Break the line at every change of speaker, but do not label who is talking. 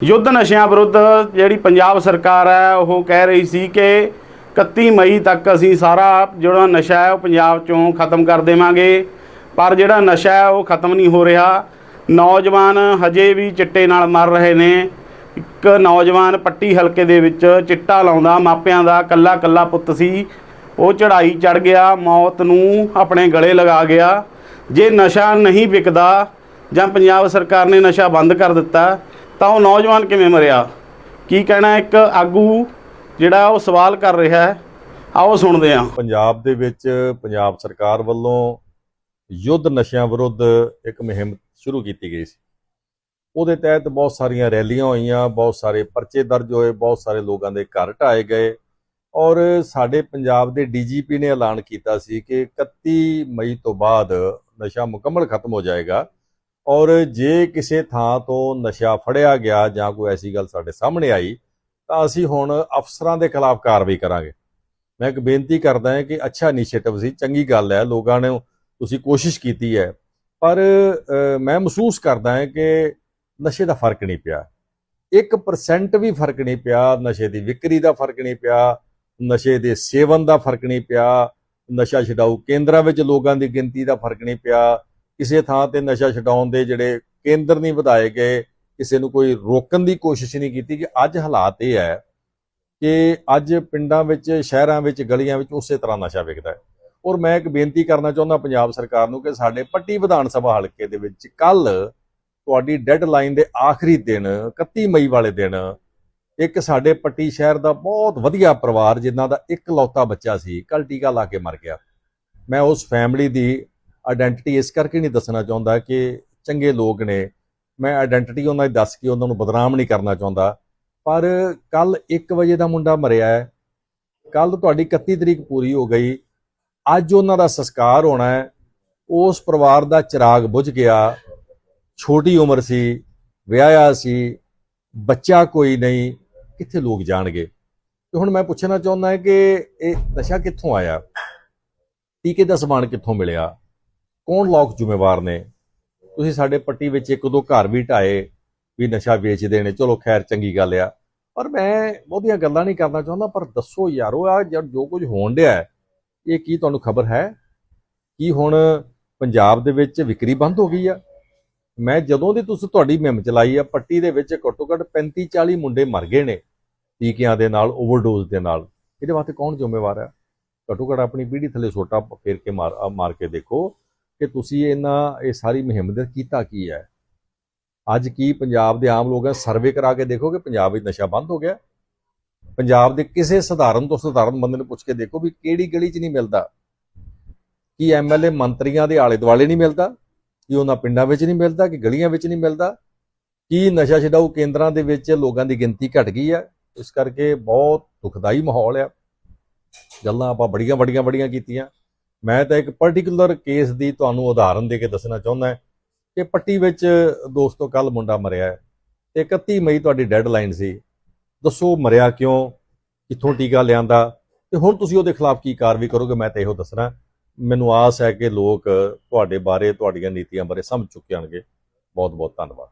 ਯੁੱਧ ਨਸ਼ਿਆਂ ਵਿਰੁੱਧ ਜਿਹੜੀ ਪੰਜਾਬ ਸਰਕਾਰ ਹੈ, ਉਹ ਕਹਿ ਰਹੀ ਸੀ ਕਿ 31 ਮਈ ਤੱਕ ਅਸੀਂ ਸਾਰਾ ਜਿਹੜਾ ਨਸ਼ਾ ਹੈ, ਉਹ ਪੰਜਾਬ ਚੋਂ ਖਤਮ ਕਰ ਦੇਵਾਂਗੇ। ਪਰ ਜਿਹੜਾ ਨਸ਼ਾ ਹੈ, ਉਹ ਖਤਮ ਨਹੀਂ ਹੋ ਰਿਹਾ। ਨੌਜਵਾਨ ਹਜੇ ਵੀ ਚਿੱਟੇ ਨਾਲ ਮਰ ਰਹੇ ਨੇ। ਇੱਕ ਨੌਜਵਾਨ ਪੱਟੀ ਹਲਕੇ ਦੇ ਵਿੱਚ ਚਿੱਟਾ ਲਾਉਂਦਾ, ਮਾਪਿਆਂ ਦਾ ਕੱਲਾ ਕੱਲਾ ਪੁੱਤ ਸੀ। ਉਹ ਚੜਾਈ ਚੜ ਗਿਆ, ਮੌਤ ਨੂੰ ਆਪਣੇ ਗਲੇ ਲਗਾ ਗਿਆ। ਜੇ ਨਸ਼ਾ ਨਹੀਂ ਵਿਕਦਾ ਜਾਂ ਪੰਜਾਬ ਸਰਕਾਰ ਨੇ ਨਸ਼ਾ ਬੰਦ ਕਰ ਦਿੱਤਾ ਤਾਂ ਉਹ ਨੌਜਵਾਨ ਕਿਵੇਂ ਮਰਿਆ? ਕੀ ਕਹਿਣਾ ਇੱਕ ਆਗੂ ਜਿਹੜਾ ਉਹ ਸਵਾਲ ਕਰ ਰਿਹਾ ਹੈ? ਆਓ ਸੁਣਦੇ ਹਾਂ।
ਪੰਜਾਬ ਦੇ ਵਿੱਚ ਪੰਜਾਬ ਸਰਕਾਰ ਵੱਲੋਂ ਯੁੱਧ ਨਸ਼ਿਆਂ ਵਿਰੁੱਧ ਇੱਕ ਮੁਹਿੰਮ ਸ਼ੁਰੂ ਕੀਤੀ ਗਈ ਸੀ। ਉਹਦੇ ਤਹਿਤ ਬਹੁਤ ਸਾਰੀਆਂ ਰੈਲੀਆਂ ਹੋਈਆਂ, ਬਹੁਤ ਸਾਰੇ ਪਰਚੇ ਦਰਜ ਹੋਏ, ਬਹੁਤ ਸਾਰੇ ਲੋਕਾਂ ਦੇ ਘਰ ਢਾਏ ਗਏ ਔਰ ਸਾਡੇ ਪੰਜਾਬ ਦੇ ਡੀਜੀਪੀ ਨੇ ਐਲਾਨ ਕੀਤਾ ਸੀ ਕਿ 31 ਮਈ ਤੋਂ ਬਾਅਦ ਨਸ਼ਾ ਮੁਕੰਮਲ ਖਤਮ ਹੋ ਜਾਏਗਾ। ਔਰ ਜੇ ਕਿਸੇ ਥਾਂ ਤੋਂ ਨਸ਼ਾ ਫੜਿਆ ਗਿਆ ਜਾਂ ਕੋਈ ਐਸੀ ਗੱਲ ਸਾਡੇ ਸਾਹਮਣੇ ਆਈ, ਤਾਂ ਅਸੀਂ ਹੁਣ ਅਫਸਰਾਂ ਦੇ ਖਿਲਾਫ ਕਾਰਵਾਈ ਕਰਾਂਗੇ। ਮੈਂ ਇੱਕ ਬੇਨਤੀ ਕਰਦਾ ਹਾਂ ਕਿ ਅੱਛਾ ਇਨੀਸ਼ੀਏਟਿਵ ਸੀ, ਚੰਗੀ ਗੱਲ ਹੈ, ਲੋਕਾਂ ਨੇ ਤੁਸੀਂ ਕੋਸ਼ਿਸ਼ ਕੀਤੀ ਹੈ। ਪਰ ਮੈਂ ਮਹਿਸੂਸ ਕਰਦਾ ਹਾਂ ਕਿ ਨਸ਼ੇ ਦਾ ਫ਼ਰਕ ਨਹੀਂ ਪਿਆ। 1% ਵੀ ਫ਼ਰਕ ਨਹੀਂ ਪਿਆ, ਨਸ਼ੇ ਦੀ ਵਿਕਰੀ ਦਾ ਫ਼ਰਕ ਨਹੀਂ ਪਿਆ, ਨਸ਼ੇ ਦੇ ਸੇਵਨ ਦਾ ਫ਼ਰਕ ਨਹੀਂ ਪਿਆ, ਨਸ਼ਾ ਛਡਾਊ ਕੇਂਦਰਾਂ ਵਿੱਚ ਲੋਕਾਂ ਦੀ ਗਿਣਤੀ ਦਾ ਫ਼ਰਕ ਨਹੀਂ ਪਿਆ ਕਿਸੇ ਥਾਂ ਤੇ ਨਸ਼ਾ ਛਡਾਉਣ ਦੇ ਜਿਹੜੇ ਕੇਂਦਰ ਨਹੀਂ ਵਧਾਏ ਗਏ, ਕਿਸੇ ਨੂੰ ਕੋਈ ਰੋਕਣ ਦੀ ਕੋਸ਼ਿਸ਼ ਨਹੀਂ ਕੀਤੀ ਕਿ ਅੱਜ ਹਾਲਾਤ ਇਹ ਹੈ ਕਿ ਅੱਜ ਪਿੰਡਾਂ ਵਿੱਚ, ਸ਼ਹਿਰਾਂ ਵਿੱਚ, ਗਲੀਆਂ ਵਿੱਚ ਉਸੇ ਤਰ੍ਹਾਂ ਨਸ਼ਾ ਵਿਕਦਾ ਹੈ। ਔਰ ਮੈਂ ਇੱਕ ਬੇਨਤੀ ਕਰਨਾ ਚਾਹੁੰਦਾ ਪੰਜਾਬ ਸਰਕਾਰ ਨੂੰ ਕਿ ਸਾਡੇ ਪੱਟੀ ਵਿਧਾਨ ਸਭਾ ਹਲਕੇ ਦੇ ਵਿੱਚ ਕੱਲ ਤੁਹਾਡੀ ਡੈਡਲਾਈਨ ਦੇ ਆਖਰੀ ਦਿਨ 31 ਮਈ ਵਾਲੇ ਦਿਨ, ਇੱਕ ਸਾਡੇ ਪੱਟੀ ਸ਼ਹਿਰ ਦਾ ਬਹੁਤ ਵਧੀਆ ਪਰਿਵਾਰ ਜਿਨ੍ਹਾਂ ਦਾ ਇੱਕ ਲੌਤਾ ਬੱਚਾ ਸੀ ਕੱਲ ਟੀਕਾ ਲਾ ਕੇ ਮਰ ਗਿਆ। ਮੈਂ ਉਸ ਫੈਮਿਲੀ ਦੀ ਆਇਡੈਂਟੀਟੀ ਇਸ ਕਰਕੇ ਨਹੀਂ ਦੱਸਣਾ ਚਾਹੁੰਦਾ ਕਿ ਚੰਗੇ ਲੋਕ ਨੇ। ਮੈਂ ਆਇਡੈਂਟੀਟੀ ਉਹਨਾਂ ਦੀ ਦੱਸ ਕੇ ਉਹਨਾਂ ਨੂੰ ਬਦਨਾਮ ਨਹੀਂ ਕਰਨਾ ਚਾਹੁੰਦਾ। ਪਰ ਕੱਲ 1 ਵਜੇ ਦਾ ਮੁੰਡਾ ਮਰਿਆ ਹੈ। ਕੱਲ ਤੁਹਾਡੀ 31 ਤਰੀਕ ਪੂਰੀ ਹੋ ਗਈ। ਅੱਜ ਉਹਨਾਂ ਦਾ ਸੰਸਕਾਰ ਹੋਣਾ ਹੈ। ਉਸ ਪਰਿਵਾਰ ਦਾ ਚਿਰਾਗ ਬੁਝ ਗਿਆ। ਛੋਟੀ ਉਮਰ ਸੀ, ਵਿਆਹਿਆ ਸੀ, ਬੱਚਾ ਕੋਈ ਨਹੀਂ, ਕਿੱਥੇ ਲੋਕ ਜਾਣਗੇ? ਤੇ ਹੁਣ ਮੈਂ ਪੁੱਛਣਾ ਚਾਹੁੰਦਾ ਹਾਂ ਕਿ ਇਹ ਨਸ਼ਾ ਕਿੱਥੋਂ ਆਇਆ? ਟੀਕੇ ਦਾ ਸਮਾਨ ਕਿੱਥੋਂ ਮਿਲਿਆ? ਕੌਣ ਲੋਕ ਜ਼ਿੰਮੇਵਾਰ ਨੇ? ਤੁਸੀਂ ਸਾਡੇ ਪੱਟੀ ਵਿੱਚ ਇੱਕ ਦੋ ਘਰ ਵੀ ਢਾਏ, ਵੀ ਨਸ਼ਾ ਵੇਚਦੇ ਨੇ। ਚਲੋ ਖੈਰ, ਚੰਗੀ ਗੱਲ ਆ। ਪਰ ਮੈਂ ਬਹੁਤੀਆਂ ਗੱਲਾਂ ਨਹੀਂ ਕਰਨਾ ਚਾਹੁੰਦਾ, ਪਰ ਦੱਸੋ ਯਾਰੋ, ਆ ਜੋ ਕੁਝ ਹੋਣ ਡਿਆ ਇਹ ਕੀ ਤੁਹਾਨੂੰ ਖਬਰ ਹੈ? ਕੀ ਹੁਣ ਪੰਜਾਬ ਦੇ ਵਿੱਚ ਵਿਕਰੀ ਬੰਦ ਹੋ ਗਈ ਆ? ਮੈਂ ਜਦੋਂ ਦੀ ਤੁਸੀਂ ਤੁਹਾਡੀ ਮੁਹਿੰਮ ਚਲਾਈ ਆ, ਪੱਟੀ ਦੇ ਵਿੱਚ ਘੱਟੋ ਘੱਟ 35 40 ਮੁੰਡੇ ਮਰ ਗਏ ਨੇ ਟੀਕਿਆਂ ਦੇ ਨਾਲ, ਓਵਰਡੋਜ਼ ਦੇ ਨਾਲ। ਇਹਦੇ ਵਾਸਤੇ ਕੌਣ ਜ਼ਿੰਮੇਵਾਰ ਆ? ਘੱਟੋ ਘੱਟ ਆਪਣੀ ਪੀੜ੍ਹੀ ਥੱਲੇ ਸੋਟਾ ਫੇਰ ਕੇ ਮਾਰ ਮਾਰ ਕੇ ਦੇਖੋ। ਕਿ ਤੁਸੀਂ ਇਹਨਾਂ, ਇਹ ਸਾਰੀ ਮੁਹਿੰਮ ਦੇ ਕੀਤਾ ਕੀ ਹੈ? ਅੱਜ ਕੀ ਪੰਜਾਬ ਦੇ ਆਮ ਲੋਕਾਂ ਸਰਵੇ ਕਰਾ ਕੇ ਦੇਖੋ ਕਿ ਪੰਜਾਬ ਵਿੱਚ ਨਸ਼ਾ ਬੰਦ ਹੋ ਗਿਆ। ਪੰਜਾਬ ਦੇ ਕਿਸੇ ਸਧਾਰਨ ਤੋਂ ਸਧਾਰਨ ਬੰਦੇ ਨੂੰ ਪੁੱਛ ਕੇ ਦੇਖੋ ਵੀ ਕਿਹੜੀ ਗਲੀ 'ਚ ਨਹੀਂ ਮਿਲਦਾ। ਕੀ ਐਮਐਲਏ ਮੰਤਰੀਆਂ ਦੇ ਆਲੇ ਦੁਆਲੇ ਨਹੀਂ ਮਿਲਦਾ? ਕੀ ਉਹਨਾਂ ਪਿੰਡਾਂ ਵਿੱਚ ਨਹੀਂ ਮਿਲਦਾ? ਕਿ ਗਲੀਆਂ ਵਿੱਚ ਨਹੀਂ ਮਿਲਦਾ? ਕੀ ਨਸ਼ਾ ਛਡਾਊ ਕੇਂਦਰਾਂ ਦੇ ਵਿੱਚ ਲੋਕਾਂ ਦੀ ਗਿਣਤੀ ਘਟ ਗਈ ਹੈ? ਇਸ ਕਰਕੇ ਬਹੁਤ ਦੁਖਦਾਈ ਮਾਹੌਲ ਆ। ਗੱਲਾਂ ਆਪਾਂ ਬੜੀਆਂ ਬੜੀਆਂ ਬੜੀਆਂ ਕੀਤੀਆਂ। ਮੈਂ ਤਾਂ ਇੱਕ ਪਾਰਟਿਕੂਲਰ ਕੇਸ ਦੀ ਤੁਹਾਨੂੰ ਉਦਾਹਰਨ ਦੇ ਕੇ ਦੱਸਣਾ ਚਾਹੁੰਦਾ ਕਿ ਪੱਟੀ ਵਿੱਚ ਦੋਸਤੋ ਕੱਲ ਮੁੰਡਾ ਮਰਿਆ ਹੈ ਤੇ 31 ਮਈ ਤੁਹਾਡੀ ਡੈਡਲਾਈਨ ਸੀ। ਦੱਸੋ ਮਰਿਆ ਕਿਉਂ? ਕਿੱਥੋਂ ਟੀਕਾ ਲਿਆਂਦਾ? ਤੇ ਹੁਣ ਤੁਸੀਂ ਉਹਦੇ ਖਿਲਾਫ ਕੀ ਕਾਰਵਾਈ ਕਰੋਗੇ? ਮੈਂ ਤਾਂ ਇਹੋ ਦੱਸਣਾ। ਮੈਨੂੰ ਆਸ ਹੈ ਕਿ ਲੋਕ ਤੁਹਾਡੇ ਬਾਰੇ, ਤੁਹਾਡੀਆਂ ਨੀਤੀਆਂ ਬਾਰੇ ਸਮਝ ਚੁੱਕੇ ਹੋਣਗੇ ਬਹੁਤ ਬਹੁਤ ਧੰਨਵਾਦ।